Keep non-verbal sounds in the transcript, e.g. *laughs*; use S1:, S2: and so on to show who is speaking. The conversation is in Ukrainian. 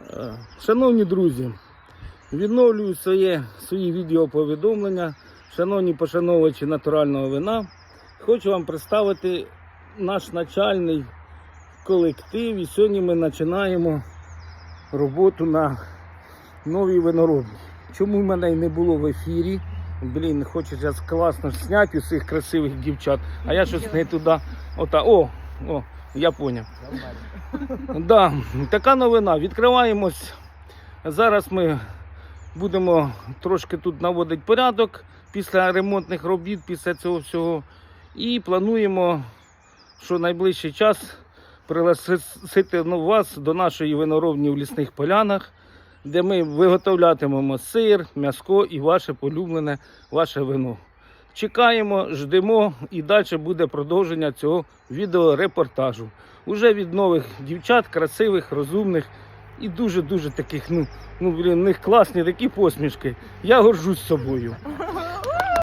S1: Е, Шановні друзі, відновлюю своє, свої відеоповідомлення. Шановні пошановувачі натурального вина, хочу вам представити наш начальний колектив. І сьогодні ми починаємо роботу на новій виноробні. Чому мене й не було в ефірі? Блін, хочеться класно зняти усіх красивих дівчат, а я щось не туди. Ота, о, о, я поняв. Да, така новина. Відкриваємось. Зараз ми будемо трошки тут наводити порядок після ремонтних робіт, після цього всього. І плануємо, що найближчий час пригласити ну, вас до нашої виноробні в лісних полянах, де ми виготовлятимемо сир, м'яско і ваше полюблене ваше вино. Чекаємо, ждемо і далі буде продовження цього відеорепортажу. Уже від нових дівчат, красивих, розумних і дуже-дуже таких, ну, ну блін, в них класні такі посмішки. Я горжусь собою. *laughs*